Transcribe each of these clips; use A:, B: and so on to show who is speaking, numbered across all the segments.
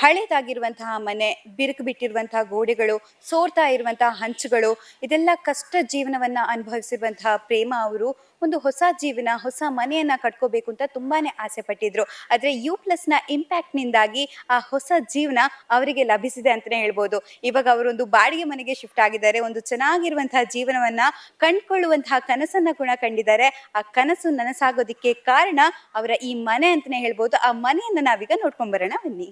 A: ಹಳೇದಾಗಿರುವಂತಹ ಮನೆ ಬಿರುಕು ಬಿಟ್ಟಿರುವಂತಹ ಗೋಡೆಗಳು ಸೋರ್ತಾ ಇರುವಂತಹ ಹಂಚುಗಳು ಇದೆಲ್ಲ ಕಷ್ಟ ಜೀವನವನ್ನ ಅನುಭವಿಸಿರುವಂತಹ ಪ್ರೇಮ ಅವರು ಒಂದು ಹೊಸ ಜೀವನ, ಹೊಸ ಮನೆಯನ್ನ ಕಟ್ಕೋಬೇಕು ಅಂತ ತುಂಬಾನೇ ಆಸೆ ಪಟ್ಟಿದ್ರು. ಆದ್ರೆ ಯು ಪ್ಲಸ್ನ ಇಂಪ್ಯಾಕ್ಟ್ ನಿಂದಾಗಿ ಆ ಹೊಸ ಜೀವನ ಅವರಿಗೆ ಲಭಿಸಿದೆ ಅಂತಾನೆ ಹೇಳ್ಬೋದು. ಇವಾಗ ಅವರೊಂದು ಬಾಡಿಗೆ ಮನೆಗೆ ಶಿಫ್ಟ್ ಆಗಿದ್ದಾರೆ, ಒಂದು ಚೆನ್ನಾಗಿರುವಂತಹ ಜೀವನವನ್ನ ಕಂಡ್ಕೊಳ್ಳುವಂತಹ ಕನಸನ್ನ ಕೂಡ ಕಂಡಿದ್ದಾರೆ. ಆ ಕನಸು ನನಸಾಗೋದಿಕ್ಕೆ ಕಾರಣ ಅವರ ಈ ಮನೆ ಅಂತಾನೆ ಹೇಳ್ಬೋದು. ಆ ಮನೆಯನ್ನ ನಾವೀಗ ನೋಡ್ಕೊಂಡ್ ಬರೋಣ ಬನ್ನಿ.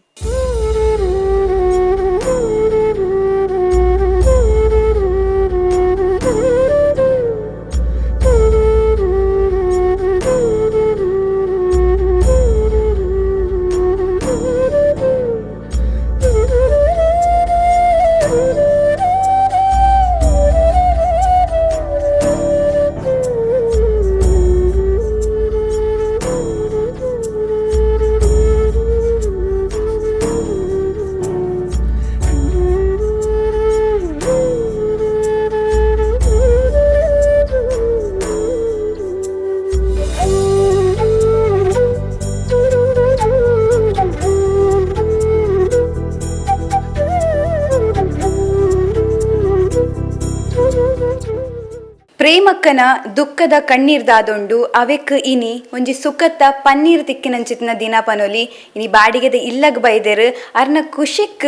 A: ಪ್ರೇಮಕ್ಕನ ದುಃಖದ ಕಣ್ಣೀರ್ದಾದೊಂಡು ಅವೆಕ್ ಇನಿ ಒಂಜಿ ಸುಖತ್ತ ಪನ್ನೀರ್ ತಿಕ್ಕಿನಂಚಿತ್ತಿನ ದಿನ ಪನೊಲಿ. ಇನಿ ಬಾಡಿಗೆದ ಇಲ್ಲಗ್ ಬೈದೆರ್, ಅರ್ನ ಖುಷಿಕ್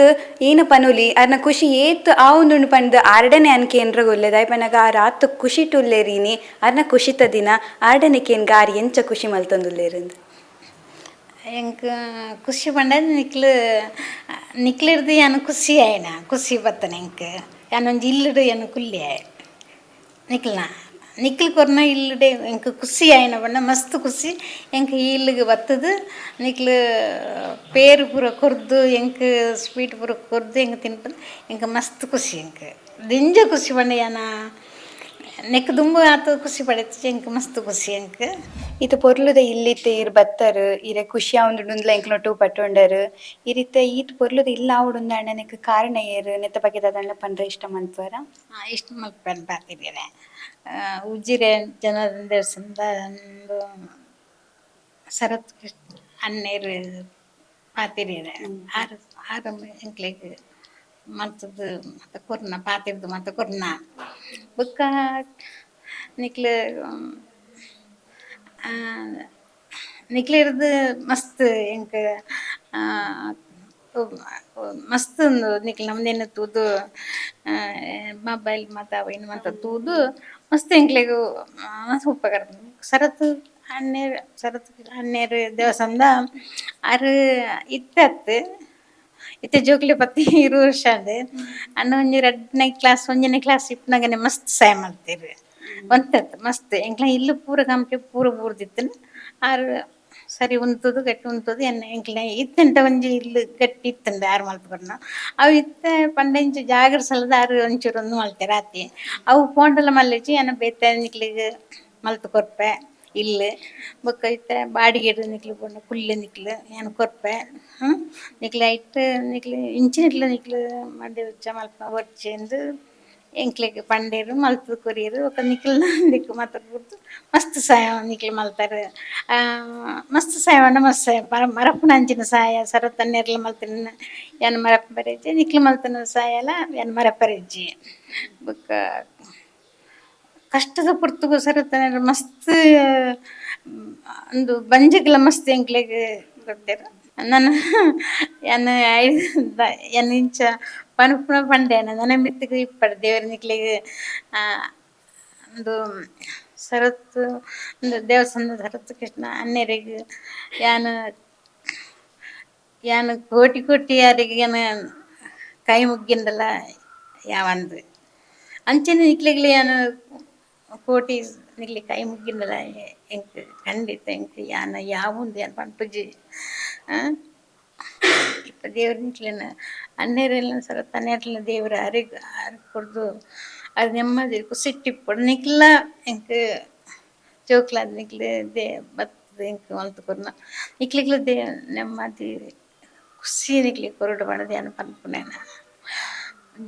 A: ಏನ ಪನೊಲಿ? ಅರ್ನ ಖುಷಿ ಏತ್ ಆವೊಂದುಂಡು ಆರ್ಡನೆ ಅನ್ಕೆ ಏನ್ರ ಗೊಲ್ಲೆ ಪನಗ ಆ ರಾತ್ ಖುಷಿ ಟುಲ್ಲೇರಿನಿ ಅರ್ನ ಖುಷಿತ ದಿನ ಆರ್ಡನೆಕೇನ್ ಗಾರಿ ಎಂಚ ಖುಷಿ ಮಲ್ತೊಂದುಲ್ಲೇರಿಂದು
B: ಖುಷಿ ಪಂಡ ನಿಕ್ಲ, ನಿಕ್ಲಿರ್ದು ಏನು ಖುಷಿ ಆಯ್ನ ಖುಷಿ ಬತ್ತನೆ ಎಂಕ್. ಏನೊಂದು ಇಲ್ಲಿಡು ಏನು ಕುಲ್ಲಿ ಆಯ್? ನಿಕ್ಲ್ನ ನಿಕ್ಲ್ ಕೊರ್ನ ಇಲ್ಲಡೆ ಎಂಕ್ ಖುಷಿ ಆಯ್ನ ಪಂಡ ಮಸ್ತ್ ಖುಷಿ. ಎಂಕ್ ಇಲ್ಲಿಗೆ ಬತ್ತದು ನಿಕ್ಲು ಪೇರು ಪೂರ ಕೊರ್ದು, ಎಂಕ್ ಸ್ವೀಟ್ ಪೂರ ಕೊರ್ದು, ಎಂಕ್ ತಿನ್ಪದು, ಎಂಕ್ ಮಸ್ತ್ ಖುಷಿ ಎಂಕ್. ದಿಂಜ ಖುಷಿ ಪಂಡ ಯಾನ ನೆಕ್ ದುಂಬು ಆತು ಖುಷಿ ಪಡೈತಿ ಎಂಕ್ ಮಸ್ತ್ ಖುಷಿ ಎಂಕ್
A: ಇದು ಪೊರ್ಲುದ ಇಲ್ಲಿತ್ತೆ ಇರ್ ಬತ್ತರ್ ಇರೆ ಖುಷಿ ಆವೊಂದುಂಡುಂದ್ಲ ಎಂಕ್ಲೊಟ್ಟು ಪಟ್ಟೊಂಡರ್. ರೀತಿ ಈತ್ ಪೊರ್ಲುದ ಇಲ್ಲ ಆವೊಡುಂದ ನೆಕ್ ಕಾರಣ ಏರ್ ನೆತ್ತ ಬಗ್ಗೆ ದಾದಣ್ಣ ಪಂಡ್ರೆ ಇಷ್ಟ ಮಂತ್ವರ
B: ಇಷ್ಟ ಮಲ್ಪನ್ ಪಾತಿದ್ದೇನೆ ಉಜ್ಜಿರೆ ಜನಾರ್ದನ ದೇವಸ್ಥಾನದ ಒಂದು ಶರತ್ ಕೃಷ್ಣ ಅನ್ನೇರು ಪಾತಿರಿದೆ ಆರು ಆರು ಎಂಕ್ಲೆಗ್ ಮಲ್ತದ್ದು ಮತ್ತು ಕೊರ್ನ ಪಾತಿರ್ದು ಮತ್ತು ಕೊರ್ನ ಬುಕ್ಕ ನಿಕ್ಲು ನಿಕ್ಲಿರ್ದು ಮಸ್ತ್ ಎಂಕ್ ಮಸ್ತ್ ಒಂದು ನಿಕ್ಲು ನಮ್ದೇನು ತೂದು ಮೊಬೈಲ್ ಮತ್ತು ಅವು ಇನ್ನು ಮತ್ತು ತೂದು ಮಸ್ತ್ ಎಂಕ್ಲೆಗು ಉಪಕಾರ ಸರತ್ ಹನ್ನೆರ್ ಸರತ್ ಹನ್ನೆರ್ ದೇವಸ್ಥಾನದ ಆರು ಇತ್ತತ್ತು ಇತ್ತೆ ಜೋಕ್ಲಿ ಪತ್ತಿ ಇರು ವರ್ಷ ಅದೆ. ಅನ್ನ ಒಂಜಿ ಎರಡನೇ ಕ್ಲಾಸ್, ಒಂಜನೇ ಕ್ಲಾಸ್ ಇಪ್ಪನಾಗನೆ ಮಸ್ತ್ ಸಹಾಯ ಮಾಡ್ತೀರಿ ಒಂತತ್ತು ಮಸ್ತ್. ಎಂಕ್ಲ ಇಲ್ಲು ಪೂರ ಗಂಪೆ ಪೂರ ಬೂರ್ದಿತ್ತನ, ಆರು ಸರಿ ಉಂತದು, ಗಟ್ಟಿ ಉಂತದು, ಎನ್ನ ಎಂಕ್ಲ ಇತ್ತೆಂಟ ಒಂಜಿ ಇಲ್ಲು ಗಟ್ಟಿ ಇತ್ತಂದ ಯಾರು ಮಲ್ಪರ್ನ ಅವು ಇತ್ತೆ ಪಂಡೆಂಚು ಜಾಗರ ಸಲದ ಆರು ಒಂಚೂರು ಒಂದು ಮಲ್ತೆ ರಾತಿ ಅವು ಪೋಂಡಲ ಮಲ್ಲಿಚಿ ಅನ್ನ ಬೇತೆ ಮಲ್ತು ಕೊರ್ಪೆ. ಇಲ್ಲು ಬೊಕ್ಕ ಇತ್ತೆ ಬಾಡಿಗೆ ನಿಕ್ಲು ಪೋಂಡ ಕುಲ್ಲೆ ನಿಕ್ಲು ಏನು ಕೊರ್ಪೆ ಹ್ಞೂ ನಿಕ್ಲು ಐಟ್ ನಿಕ್ಲು ಇಂಚಿನಿಕ್ಲು ನಿಕ್ಲು ಮಂಡೆ ಉಚ್ಚ ಮಲ್ಪ ಒರ್ಚೆಂದು ಎಂಕ್ಲೆಗ್ ಪಂಡೇರು ಮಲ್ತು ಕೊರಿಯರು ఒక ನಿಕ್ಲ್ನ ನಿಕ್ಕು ಮಾತಾಡ್ಬಿಟ್ಟು ಮಸ್ತ್ ಸಹಾಯ ನಿಕ್ಲು ಮಲ್ತಾರೆ ಮಸ್ತ್ ಸಹಾಯ ಅನ್ನ ಮಸ್ತ್ ಸಹಾಯ ಮರ ಮರಪ್ಪನ ಅಂಚಿನ ಸಹಾಯ ಸರತ್ ಅನ್ನೆರ್ಲ ಮಲ್ತಿನ ಏನ್ ಮರಪ್ಪ ಬರೆಜ್ಜಿ ನಿಕ್ಲು ಮಲ್ತನ ಸಹಾಯ ಎಲ್ಲ ಏನ್ ಮರಪ್ಪ ಬರೆಜ್ಜಿ ಬೊಕ್ಕ ಕಷ್ಟದ ಪುರ್ತುಗು ಸರತನ ಮಸ್ತ್, ಒಂದು ಬಂಜಗಲ ಮಸ್ತ್ ಎಂಕ್ಲೆಗ್ ಗೊತ್ತಿರ ನಾನು ಐದು ಎನ್ನ ಇಂಚ ಪನ್ಪುನ ಪಂಡೆನ ನನ್ನ ಮಿತ್ತಿಗೆ ಇಪ್ಪಡ್ ದೇವ್ರ ನಿಕ್ಲಿಗೆ ಒಂದು ಸರತ್ ಒಂದು ದೇವಸ್ಥಾನದ ಸರತ್ ಕೃಷ್ಣ ಅನ್ನೆರೆಗ್ ಯಾನ್ ಯಾನ್ ಕೋಟಿ ಕೋಟಿ ಯಾರಿಗೆ ಏನ ಕೈ ಮುಗ್ಗಿಂದಲ್ಲ ಯಾವಂದು ಅಂಚನೆ ನಿಕ್ಲಿಗ್ಲಿ ಯಾನು ಕೋಟಿ ನಿಕ್ಲಿ ಕೈ ಮುಗ್ಗಿಂದಲ್ಲ ಎಂಕ್ ಖಂಡಿತ ಎಂಕ್ ಯಾನ ಯಾವುಂದು ಯಾನ್ ಪಂಪುಜಿ ಇಪ್ಪ ದೇವ್ರ ನಿಕ್ಲಿನ ಅನ್ನೇರೆಲ್ಲ ಸರ ತನ್ನೇರ್ಲ ದೇವ್ರ ಅರಿಗ್ ಅರಿ ಕೊಡ್ದು ಅದು ನೆಮ್ಮದಿ ಕುಸಿಟ್ಟಿಪ್ಪಡು ನಿಕ್ಲ ಎಂಕ್ ಜೋಕ್ಲಾದ ನಿಕ್ಲೆ ದೇ ಬತ್ತದ ಎಂಕ್ ಮಲ್ತು ಕೊರ್ನ ನಿಕ್ಲಿಗ್ಲ ದೇ ನೆಮ್ಮದಿ ಖುಷಿ ನಿಕ್ಲಿ ಕೊರಡು ಮಾಡದು ಏನು ಪನ್ಪುನೇನ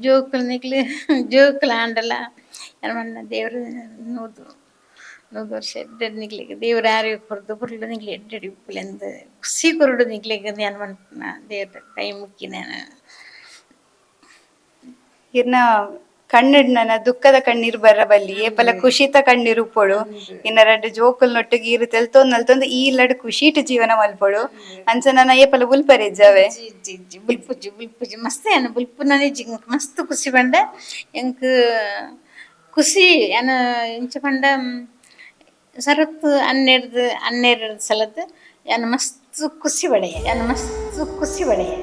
B: ಜೋಕುಲು ನಿಕ್ಲಿ ಜೋಕುಲು ಆಂಡಲ ಮಣ್ಣ ದೇವ್ರ ನೋದು ನೂದು ವರ್ಷ ಎಡ್ಡೆಡ್ ನಿಗ್ಲಿಕ್ಕೆ ದೇವ್ರ ಯಾರಿಗೆ ಕೊರದು ಬುರ್ಲು ನಿಗ್ಲಿ ಎಡ್ಡೆಡ್ ಉಪ್ಪುಲೆಂದು ಖುಷಿ ಕೊರಡು ನಿಗ್ಲಿಕ್ಕೆ ಹನುಮಂತನ ಮಾಡ್ತಾನ ದೇವ್ರ ಕೈ ಮುಕ್ಕಿ ನಾನು
A: ಇರ್ನ ಕಣ್ಣಿಡ್ನ ದುಃಖದ ಕಣ್ಣೀರ್ ಬರಬಲ್ಲಿ ಏಪಲ ಖುಷಿತ ಕಣ್ಣೀರ್ ಉಪ್ಪೊಡು ಇನ್ನ ರಡ್ಡ್ ಜೋಕುಲ್ ನೊಟ್ಟಿಗೆ ಇರು ತೆಲ್ತೋ ನಲ್ತೊಂದು ಈ ಲಡ್ ಖುಷಿಟ್ ಜೀವನ ಮಲ್ಪೊಡು. ಅಂಚ ನನ್ನ ಏಪಲ ಬುಲ್ಪರಿ
B: ಜಿ ಬುಲ್ಪುಜಿ ಬುಲ್ಪುಜಿ ಮಸ್ತ್ ಏನು ಬುಲ್ಪು ನನಗೆ ಜಿಂಗ್ ಮಸ್ತ್ ಖುಷಿ ಬಂದೆ ಎಂಕ್ ಖುಷಿ, ಏನು ಇಂಚಪಂಡ ಸರತ್ ಹನ್ನೆರಡು ಹನ್ನೆರಡು ಸಲದ, ಏನು ಮಸ್ತ್ ಖುಷಿ ಬಡೆಯ ಏನು ಮಸ್ತ್ ಖುಷಿ ಬಡೆಯ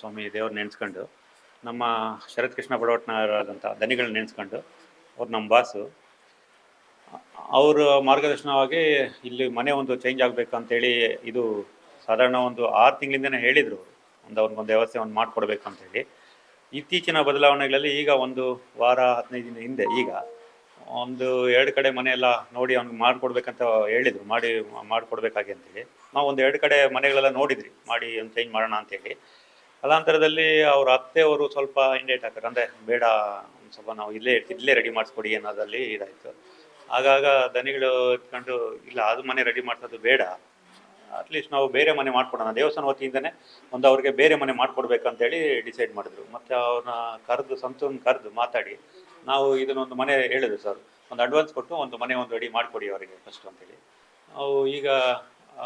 C: ಸ್ವಾಮಿ ದೇವ್ರು ನೆನೆಸ್ಕೊಂಡು, ನಮ್ಮ ಶರತ್ ಕೃಷ್ಣ ಬಡವಟ್ನವರಾದಂಥ ದನಿಗಳನ್ನ ನೆನೆಸ್ಕೊಂಡು, ಅವ್ರು ನಮ್ಮ ಬಾಸು, ಅವರ ಮಾರ್ಗದರ್ಶನವಾಗಿ ಇಲ್ಲಿ ಮನೆ ಒಂದು ಚೇಂಜ್ ಆಗಬೇಕು ಅಂತೇಳಿ ಇದು ಸಾಧಾರಣ ಒಂದು ಆರು ತಿಂಗಳಿಂದನೇ ಹೇಳಿದರು. ಒಂದು ಅವ್ರಿಗೊಂದು ವ್ಯವಸ್ಥೆ ಒಂದು ಮಾಡಿಕೊಡ್ಬೇಕು ಅಂತೇಳಿ ಇತ್ತೀಚಿನ ಬದಲಾವಣೆಗಳಲ್ಲಿ ಈಗ ಒಂದು ವಾರ, ಹದಿನೈದು ದಿನ ಹಿಂದೆ ಈಗ ಒಂದು ಎರಡು ಕಡೆ ಮನೆ ಎಲ್ಲ ನೋಡಿ ಅವ್ನಿಗೆ ಮಾಡಿಕೊಡ್ಬೇಕಂತ ಹೇಳಿದರು. ಮಾಡಿ, ಮಾಡಿಕೊಡ್ಬೇಕಾಗಿ ಅಂತೇಳಿ ನಾವು ಒಂದು ಎರಡು ಕಡೆ ಮನೆಗಳೆಲ್ಲ ನೋಡಿದ್ರಿ ಮಾಡಿ ಒಂದು ಚೇಂಜ್ ಮಾಡೋಣ ಅಂತೇಳಿ ಕಾಲಾಂತರದಲ್ಲಿ ಅವ್ರ ಅತ್ತೆಯವರು ಸ್ವಲ್ಪ ಇಂಡೇಟ್ ಹಾಕಿದ್ರು ಅಂದರೆ ಬೇಡ ಸ್ವಲ್ಪ ನಾವು ಇಲ್ಲೇ ಇಲ್ಲೇ ರೆಡಿ ಮಾಡಿಸ್ಕೊಡಿ ಅನ್ನೋದಲ್ಲಿ ಇದಾಯಿತು. ಆಗಾಗ ದನಿಗಳು ಇಟ್ಕೊಂಡು ಇಲ್ಲ, ಅದು ಮನೆ ರೆಡಿ ಮಾಡ್ಸೋದು ಬೇಡ. ಅಟ್ಲೀಸ್ಟ್ ನಾವು ಬೇರೆ ಮನೆ ಮಾಡ್ಕೊಡೋಣ. ದೇವಸ್ಥಾನ ವತಿಯಿಂದನೇ ಒಂದು ಅವ್ರಿಗೆ ಬೇರೆ ಮನೆ ಮಾಡ್ಕೊಡ್ಬೇಕಂತೇಳಿ ಡಿಸೈಡ್ ಮಾಡಿದ್ರು. ಮತ್ತು ಅವ್ರನ್ನ ಕರೆದು ಸಂತೂನ್ ಕರೆದು ಮಾತಾಡಿ, ನಾವು ಇದನ್ನೊಂದು ಮನೆ ಹೇಳಿದ್ರು ಸರ್ ಒಂದು ಅಡ್ವಾನ್ಸ್ ಕೊಟ್ಟು ಒಂದು ಮನೆ ಒಂದು ರೆಡಿ ಮಾಡಿಕೊಡಿ ಅವರಿಗೆ ಫಸ್ಟ್ ಅಂತೇಳಿ. ಅವು ಈಗ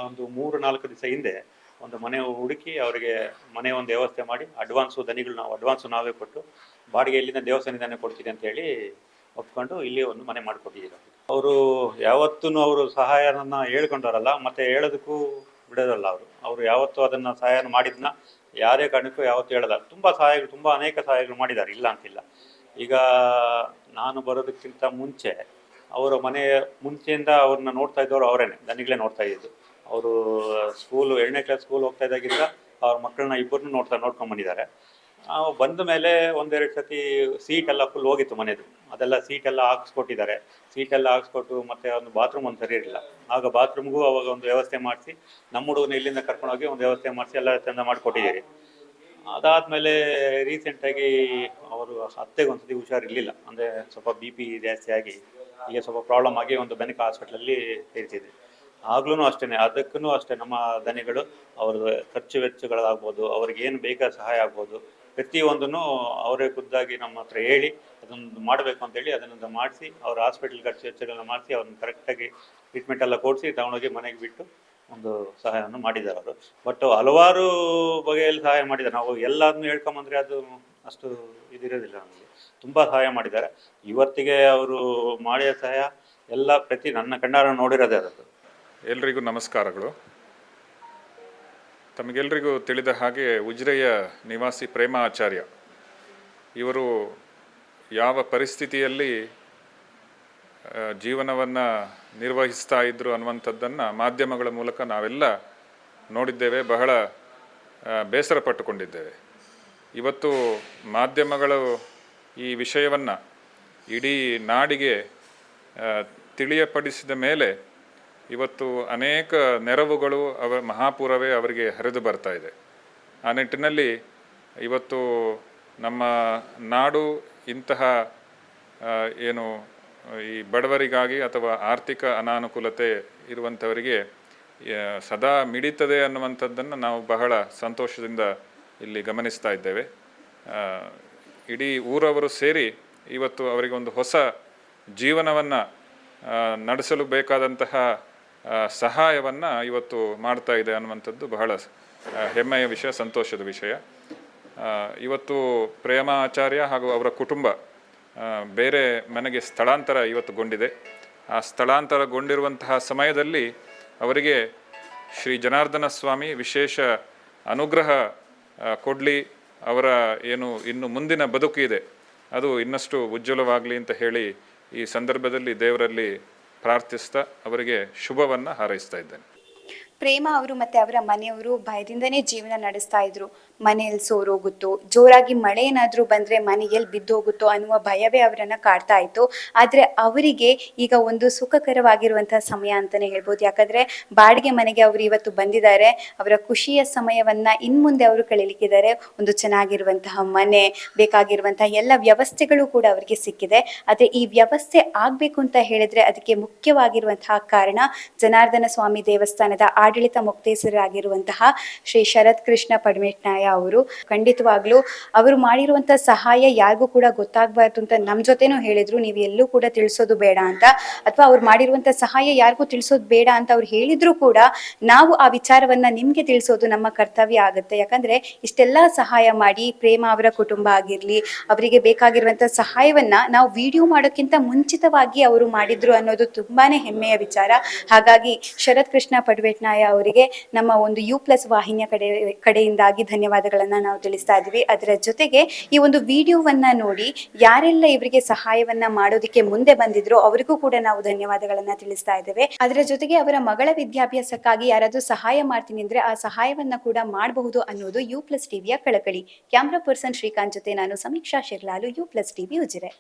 C: ಒಂದು ಮೂರು ನಾಲ್ಕು ದಿವಸ ಹಿಂದೆ ಒಂದು ಮನೆ ಹುಡುಕಿ ಅವರಿಗೆ ಮನೆ ಒಂದು ವ್ಯವಸ್ಥೆ ಮಾಡಿ ಅಡ್ವಾನ್ಸು ದನಿಗಳು ನಾವು ಅಡ್ವಾನ್ಸು ನಾವೇ ಕೊಟ್ಟು ಬಾಡಿಗೆ ಇಲ್ಲಿಂದ ಕೊಡ್ತಿದೆ ಕೊಡ್ತೀವಿ ಅಂತೇಳಿ ಒಪ್ಕೊಂಡು ಇಲ್ಲಿ ಒಂದು ಮನೆ ಮಾಡಿಕೊಟ್ಟಿದ್ದೀರ ಅವರು ಯಾವತ್ತೂ ಅವರು ಸಹಾಯನ ಹೇಳ್ಕೊಂಡವರಲ್ಲ, ಮತ್ತು ಹೇಳೋದಕ್ಕೂ ಬಿಡೋದಲ್ಲ ಅವರು. ಅವರು ಯಾವತ್ತೂ ಅದನ್ನು ಸಹಾಯ ಮಾಡಿದ್ನ ಯಾರೇ ಕಾರಣಕ್ಕೂ ಯಾವತ್ತೂ ಹೇಳಲ್ಲ. ತುಂಬ ಸಹಾಯಗಳು, ತುಂಬ ಅನೇಕ ಸಹಾಯಗಳು ಮಾಡಿದ್ದಾರೆ, ಇಲ್ಲ ಅಂತಿಲ್ಲ. ಈಗ ನಾನು ಬರೋದಕ್ಕಿಂತ ಮುಂಚೆ, ಅವರ ಮನೆಯ ಮುಂಚೆಯಿಂದ ಅವ್ರನ್ನ ನೋಡ್ತಾ ಇದ್ದವರು ಅವರೇನೆ, ದನಿಗಳೇ ನೋಡ್ತಾ ಇದ್ದು. ಅವರು ಸ್ಕೂಲು ಎರಡನೇ ಕ್ಲಾಸ್ ಸ್ಕೂಲ್ ಹೋಗ್ತಾ ಇದ್ದಾಗಿಂದ ಅವ್ರ ಮಕ್ಕಳನ್ನ ಇಬ್ಬರನ್ನೂ ನೋಡ್ತಾ ನೋಡ್ಕೊಂಡ್ ಬಂದಿದ್ದಾರೆ. ಬಂದ ಮೇಲೆ ಒಂದೆರಡು ಸತಿ ಸೀಟ್ ಎಲ್ಲ ಫುಲ್ ಹೋಗಿತ್ತು ಮನೆದು. ಅದೆಲ್ಲ ಸೀಟ್ ಎಲ್ಲ ಹಾಕ್ಸ್ಕೊಟ್ಟಿದ್ದಾರೆ. ಸೀಟ್ ಎಲ್ಲ ಹಾಕ್ಸ್ಕೊಟ್ಟು ಮತ್ತೆ ಒಂದು ಬಾತ್ರೂಮ್ ಒಂದು ಸರಿ ಇರಲಿಲ್ಲ. ಆಗ ಬಾತ್ರೂಮ್ಗೂ ಅವಾಗ ಒಂದು ವ್ಯವಸ್ಥೆ ಮಾಡಿಸಿ, ನಮ್ಮ ಹುಡುಗನ ಇಲ್ಲಿಂದ ಕರ್ಕೊಂಡೋಗಿ ಒಂದು ವ್ಯವಸ್ಥೆ ಮಾಡಿಸಿ ಎಲ್ಲ ಚಂದ ಮಾಡಿಕೊಟ್ಟಿದ್ದೀರಿ. ಅದಾದಮೇಲೆ ರೀಸೆಂಟಾಗಿ ಅವರು ಅತ್ತೆಗೆ ಒಂದ್ಸತಿ ಹುಷಾರಿರಲಿಲ್ಲ. ಅಂದರೆ ಸ್ವಲ್ಪ ಬಿ ಪಿ ಜಾಸ್ತಿ ಆಗಿ, ಈಗ ಸ್ವಲ್ಪ ಪ್ರಾಬ್ಲಮ್ ಆಗಿ ಒಂದು ಬೆನಕ ಹಾಸ್ಪಿಟ್ಲಲ್ಲಿ ಸೇರಿಸಿದ್ವಿ ಆಗ್ಲೂ ಅಷ್ಟೇ ಅದಕ್ಕೂ ಅಷ್ಟೇ ನಮ್ಮ ದನಿಗಳು ಅವ್ರ ಖರ್ಚು ವೆಚ್ಚಗಳಾಗ್ಬೋದು, ಅವ್ರಿಗೆ ಏನು ಬೇಕಾದ ಸಹಾಯ ಆಗ್ಬೋದು, ಪ್ರತಿಯೊಂದನ್ನು ಅವರೇ ಖುದ್ದಾಗಿ ನಮ್ಮ ಹತ್ರ ಹೇಳಿ ಅದೊಂದು ಮಾಡಬೇಕು ಅಂತೇಳಿ ಅದನ್ನು ಮಾಡಿಸಿ, ಅವ್ರ ಹಾಸ್ಪಿಟಲ್ ಖರ್ಚು ವೆಚ್ಚಗಳನ್ನ ಮಾಡಿಸಿ, ಅವ್ರನ್ನ ಕರೆಕ್ಟಾಗಿ ಟ್ರೀಟ್ಮೆಂಟ್ ಎಲ್ಲ ಕೊಡಿಸಿ, ತಗೊಂಡೋಗಿ ಮನೆಗೆ ಬಿಟ್ಟು ಒಂದು ಸಹಾಯವನ್ನು ಮಾಡಿದ್ದಾರೆ ಅವರು. ಬಟ್ ಹಲವಾರು ಬಗೆಯಲ್ಲಿ ಸಹಾಯ ಮಾಡಿದ್ದಾರೆ. ನಾವು ಎಲ್ಲದನ್ನು ಹೇಳ್ಕೊಂಬಂದ್ರೆ ಅದು ಅಷ್ಟು ಇದಿರೋದಿಲ್ಲ ನಮಗೆ. ತುಂಬ ಸಹಾಯ ಮಾಡಿದ್ದಾರೆ. ಇವತ್ತಿಗೆ ಅವರು ಮಾಡಿದ ಸಹಾಯ ಎಲ್ಲ ಪ್ರತಿ ನನ್ನ ಕಣ್ಣಾರ ನೋಡಿರೋದೇ ಅದು
D: ಎಲ್ರಿಗೂ ನಮಸ್ಕಾರಗಳು. ತಮಗೆಲ್ರಿಗೂ ತಿಳಿದ ಹಾಗೆ ಉಜ್ರೆಯ ನಿವಾಸಿ ಪ್ರೇಮ ಆಚಾರ್ಯ, ಇವರು ಯಾವ ಪರಿಸ್ಥಿತಿಯಲ್ಲಿ ಜೀವನವನ್ನು ನಿರ್ವಹಿಸ್ತಾ ಇದ್ದರು ಅನ್ನುವಂಥದ್ದನ್ನು ಮಾಧ್ಯಮಗಳ ಮೂಲಕ ನಾವೆಲ್ಲ ನೋಡಿದ್ದೇವೆ, ಬಹಳ ಬೇಸರ ಪಟ್ಟುಕೊಂಡಿದ್ದೇವೆ. ಇವತ್ತು ಮಾಧ್ಯಮಗಳು ಈ ವಿಷಯವನ್ನು ಇಡೀ ನಾಡಿಗೆ ತಿಳಿಯಪಡಿಸಿದ ಮೇಲೆ ಇವತ್ತು ಅನೇಕ ನೆರವುಗಳು ಅವ, ಮಹಾಪೂರವೇ ಅವರಿಗೆ ಹರಿದು ಬರ್ತಾ ಇದೆ. ಆ ನಿಟ್ಟಿನಲ್ಲಿ ಇವತ್ತು ನಮ್ಮ ನಾಡು ಇಂತಹ ಏನು, ಈ ಬಡವರಿಗಾಗಿ ಅಥವಾ ಆರ್ಥಿಕ ಅನಾನುಕೂಲತೆ ಇರುವಂಥವರಿಗೆ ಸದಾ ಮಿಡಿತದೆ ಅನ್ನುವಂಥದ್ದನ್ನು ನಾವು ಬಹಳ ಸಂತೋಷದಿಂದ ಇಲ್ಲಿ ಗಮನಿಸ್ತಾ ಇದ್ದೇವೆ. ಇಡೀ ಊರವರು ಸೇರಿ ಇವತ್ತು ಅವರಿಗೆ ಒಂದು ಹೊಸ ಜೀವನವನ್ನು ನಡೆಸಲು ಬೇಕಾದಂತಹ ಸಹಾಯವನ್ನು ಇವತ್ತು ಮಾಡ್ತಾ ಇದೆ ಅನ್ನುವಂಥದ್ದು ಬಹಳ ಹೆಮ್ಮೆಯ ವಿಷಯ, ಸಂತೋಷದ ವಿಷಯ. ಇವತ್ತು ಪ್ರೇಮ ಆಚಾರ್ಯ ಹಾಗೂ ಅವರ ಕುಟುಂಬ ಬೇರೆ ಮನೆಗೆ ಸ್ಥಳಾಂತರ ಇವತ್ತುಗೊಂಡಿದೆ. ಆ ಸ್ಥಳಾಂತರಗೊಂಡಿರುವಂತಹ ಸಮಯದಲ್ಲಿ ಅವರಿಗೆ ಶ್ರೀ ಜನಾರ್ದನ ಸ್ವಾಮಿ ವಿಶೇಷ ಅನುಗ್ರಹ ಕೊಡಲಿ. ಅವರ ಏನು ಇನ್ನು ಮುಂದಿನ ಬದುಕು ಇದೆ. ಅದು ಇನ್ನಷ್ಟು ಉಜ್ವಲವಾಗಲಿ ಅಂತ ಹೇಳಿ ಈ ಸಂದರ್ಭದಲ್ಲಿ ದೇವರಲ್ಲಿ ಪ್ರಾರ್ಥಿಸ್ತಾ ಅವರಿಗೆ ಶುಭವನ್ನು ಹಾರೈಸ್ತಾ ಇದ್ದೇನೆ.
A: ಪ್ರೇಮ ಅವರು ಮತ್ತೆ ಅವರ ಮನೆಯವರು ಭಯದಿಂದನೇ ಜೀವನ ನಡೆಸ್ತಾ ಇದ್ರು. ಮನೆಯಲ್ಲಿ ಸೋರೋಗುತ್ತೋ, ಜೋರಾಗಿ ಮಳೆ ಏನಾದರೂ ಬಂದ್ರೆ ಮನೆಯಲ್ಲಿ ಬಿದ್ದೋಗುತ್ತೋ ಅನ್ನುವ ಭಯವೇ ಅವರನ್ನು ಕಾಡ್ತಾ ಇತ್ತು. ಆದರೆ ಅವರಿಗೆ ಈಗ ಒಂದು ಸುಖಕರವಾಗಿರುವಂತಹ ಸಮಯ ಅಂತಾನೆ ಹೇಳ್ಬೋದು. ಯಾಕಂದ್ರೆ ಬಾಡಿಗೆ ಮನೆಗೆ ಅವರು ಇವತ್ತು ಬಂದಿದ್ದಾರೆ. ಅವರ ಖುಷಿಯ ಸಮಯವನ್ನ ಇನ್ನು ಮುಂದೆ ಅವರು ಕಳೀಲಿಕ್ಕಿದ್ದಾರೆ. ಒಂದು ಚೆನ್ನಾಗಿರುವಂತಹ ಮನೆ, ಬೇಕಾಗಿರುವಂತಹ ಎಲ್ಲ ವ್ಯವಸ್ಥೆಗಳು ಕೂಡ ಅವರಿಗೆ ಸಿಕ್ಕಿದೆ. ಆದರೆ ಈ ವ್ಯವಸ್ಥೆ ಆಗಬೇಕು ಅಂತ ಹೇಳಿದ್ರೆ ಅದಕ್ಕೆ ಮುಖ್ಯವಾಗಿರುವಂತಹ ಕಾರಣ ಜನಾರ್ದನ ಸ್ವಾಮಿ ದೇವಸ್ಥಾನದ ಆಡಳಿತ ಮುಕ್ತೇಸರಾಗಿರುವಂತಹ ಶ್ರೀ ಶರತ್ ಕೃಷ್ಣ ಪಡ್ಮೆಟ್ನಾಯ ಅವರು. ಖಂಡಿತವಾಗ್ಲೂ ಅವರು ಮಾಡಿರುವಂತಹ ಸಹಾಯ ಯಾರಿಗೂ ಕೂಡ ಗೊತ್ತಾಗಬಾರ್ದು ಅಂತ ನಮ್ಮ ಜೊತೆನೂ ಹೇಳಿದ್ರು. ನೀವು ಎಲ್ಲೂ ಕೂಡ ತಿಳಿಸೋದು ಬೇಡ ಅಂತ. ಅಥವಾ ಅವ್ರು ಮಾಡಿರುವಂತ ಸಹಾಯ ಯಾರಿಗೂ ತಿಳಿಸೋದು ಬೇಡ ಅಂತ ಅವ್ರು ಹೇಳಿದ್ರು ಕೂಡ ನಾವು ಆ ವಿಚಾರವನ್ನ ನಿಮ್ಗೆ ತಿಳಿಸೋದು ನಮ್ಮ ಕರ್ತವ್ಯ ಆಗುತ್ತೆ. ಯಾಕಂದ್ರೆ ಇಷ್ಟೆಲ್ಲ ಸಹಾಯ ಮಾಡಿ ಪ್ರೇಮ ಅವರ ಕುಟುಂಬ ಆಗಿರ್ಲಿ, ಅವರಿಗೆ ಬೇಕಾಗಿರುವಂತ ಸಹಾಯವನ್ನ ನಾವು ವಿಡಿಯೋ ಮಾಡೋಕ್ಕಿಂತ ಮುಂಚಿತವಾಗಿ ಅವರು ಮಾಡಿದ್ರು ಅನ್ನೋದು ತುಂಬಾನೇ ಹೆಮ್ಮೆಯ ವಿಚಾರ. ಹಾಗಾಗಿ ಶರತ್ ಕೃಷ್ಣ ಪಡ್ವೆಟ್ನಾಯ ಅವರಿಗೆ ನಮ್ಮ ಒಂದು ಯು ಪ್ಲಸ್ ವಾಹಿನಿಯ ಕಡೆ, ಕಡೆಯಿಂದಾಗಿ ಧನ್ಯವಾದಗಳನ್ನ ನಾವು ತಿಳಿಸ್ತಾ ಇದ್ವಿ. ಅದರ ಜೊತೆಗೆ ಈ ಒಂದು ವಿಡಿಯೋವನ್ನ ನೋಡಿ ಯಾರೆಲ್ಲ ಇವರಿಗೆ ಸಹಾಯವನ್ನ ಮಾಡೋದಕ್ಕೆ ಮುಂದೆ ಬಂದಿದ್ರು ಅವರಿಗೂ ಕೂಡ ನಾವು ಧನ್ಯವಾದಗಳನ್ನು ತಿಳಿಸ್ತಾ ಇದ್ದೇವೆ. ಅದರ ಜೊತೆಗೆ ಅವರ ಮಗಳ ವಿದ್ಯಾಭ್ಯಾಸಕ್ಕಾಗಿ ಯಾರಾದರೂ ಸಹಾಯ ಮಾಡ್ತೀನಿ ಅಂದ್ರೆ ಆ ಸಹಾಯವನ್ನ ಕೂಡ ಮಾಡಬಹುದು ಅನ್ನೋದು ಯು ಪ್ಲಸ್ ಟಿವಿಯ ಕಳಕಳಿ. ಕ್ಯಾಮ್ರಾ ಪರ್ಸನ್ ಶ್ರೀಕಾಂತ್ ಜೊತೆ ನಾನು Sameeksha Shirlalu, U plus TV Ujire.